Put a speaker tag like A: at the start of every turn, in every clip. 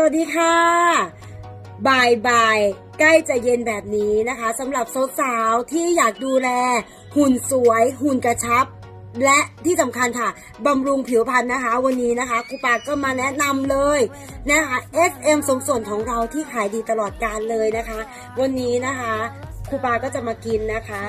A: สวัสดีค่ะ บ่ายบ่ายใกล้จะเย็นแบบนี้นะคะสำหรับสาวๆที่อยากดูแล หุ่นสวย หุ่นกระชับ และที่สำคัญค่ะบำรุงผิวพรรณนะคะ วันนี้นะคะครูปาก็มาแนะนำเลยนะคะ SM สมส่วนของเราที่ขายดีตลอดการเลยนะคะ วันนี้นะคะครูปาก็จะมากินนะคะ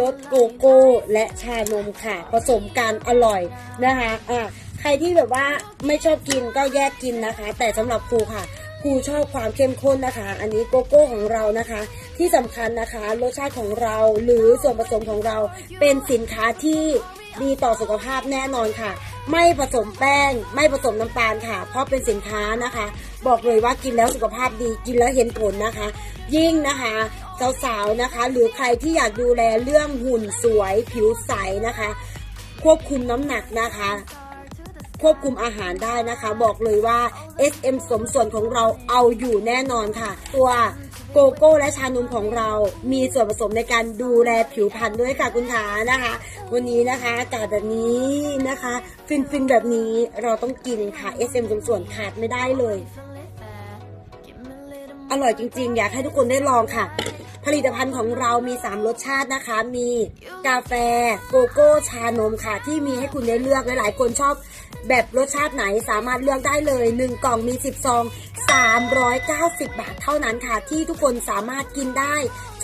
A: รสโกโก้และชานมค่ะ ผสมกันอร่อยนะคะอะ ใครที่แบบว่าไม่ชอบกินก็แยกกินนะคะ แต่สำหรับครูค่ะครูชอบความเข้มข้นนะคะ อันนี้โกโก้ของเรานะคะ ที่สำคัญนะคะรสชาติของเราหรือส่วนผสมของเราเป็นสินค้าที่ดีต่อสุขภาพแน่นอนค่ะ ไม่ผสมแป้ง ไม่ผสมน้ำตาลค่ะ เพราะเป็นสินค้านะคะ บอกเลยว่ากินแล้วสุขภาพดีกินแล้วเห็นผลนะคะ ยิ่งนะคะสาวๆนะคะ หรือใครที่อยากดูแลเรื่องหุ่นสวยผิวใสนะคะ ควบคุมน้ำหนักนะคะ ควบคุมอาหารได้นะคะ บอกเลยว่า SM สมส่วนของเราเอาอยู่แน่นอนค่ะ ตัวโกโก้และชานมของเรา มีส่วนผสมในการดูแลผิวพรรณด้วยค่ะคุณขานะคะ วันนี้นะคะอากาศแบบนี้นะคะ ฟินๆแบบนี้เราต้องกินค่ะ SM สมส่วนขาดไม่ได้เลย อร่อยจริง ๆ อยากให้ทุกคนได้ลองค่ะ ผลิตภัณฑ์ของเรามี 3 รสชาตินะคะ มีกาแฟ โกโก้ชานมค่ะ ที่มีให้คุณได้เลือกหลายๆ คนชอบแบบรสชาติไหนสามารถเลือกได้เลย 1 กล่องมี 10 ซอง 390 บาทเท่านั้นค่ะ ที่ทุกคนสามารถกินได้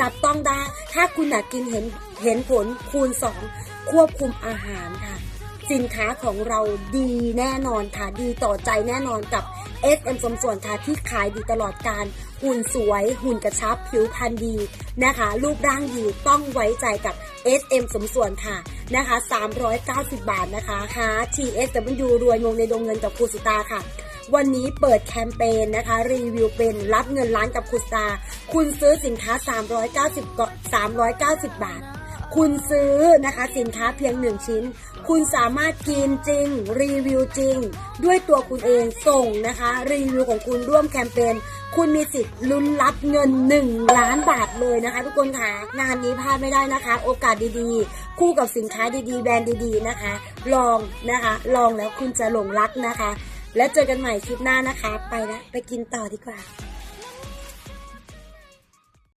A: จับต้องได้ ถ้าคุณอยากกินเห็นเห็นผลคูณ 2 ควบคุมอาหารค่ะ สินค้าของเราดีแน่นอนค่ะ ดีต่อใจแน่นอนกับ SM สมส่วนค่ะที่ขายดีตลอดการ หุ่นสวย หุ่นกระชับ ผิวพรรณดีนะคะ รูปร่างดีต้องไว้ใจกับ SM สมส่วนค่ะนะคะ 390 บาทนะคะหา TSW รวยงงในดงเงินกับครูสิตาค่ะ วันนี้เปิดแคมเปญนะคะ รีวิวเป็นรับเงินล้านกับครูสิตา คุณซื้อสินค้า 390ก็390 บาท คุณซื้อนะคะสินค้าเพียงหนึ่งชิ้น คุณสามารถกินจริง รีวิวจริง ด้วยตัวคุณเองส่งนะคะ รีวิวของคุณร่วมแคมเปญคุณมีสิทธิ์ลุ้นรับเงิน 1 ล้านบาทเลยนะคะ ทุกคนค่ะงานนี้พลาดไม่ได้นะคะ โอกาสดีๆ คู่กับสินค้าดีๆ แบรนด์ดีๆนะคะ ลองนะคะ ลองแล้วคุณจะหลงรักนะคะ แล้วเจอกันใหม่คลิปหน้านะคะ ไปล้วไปกินต่อดีกว่า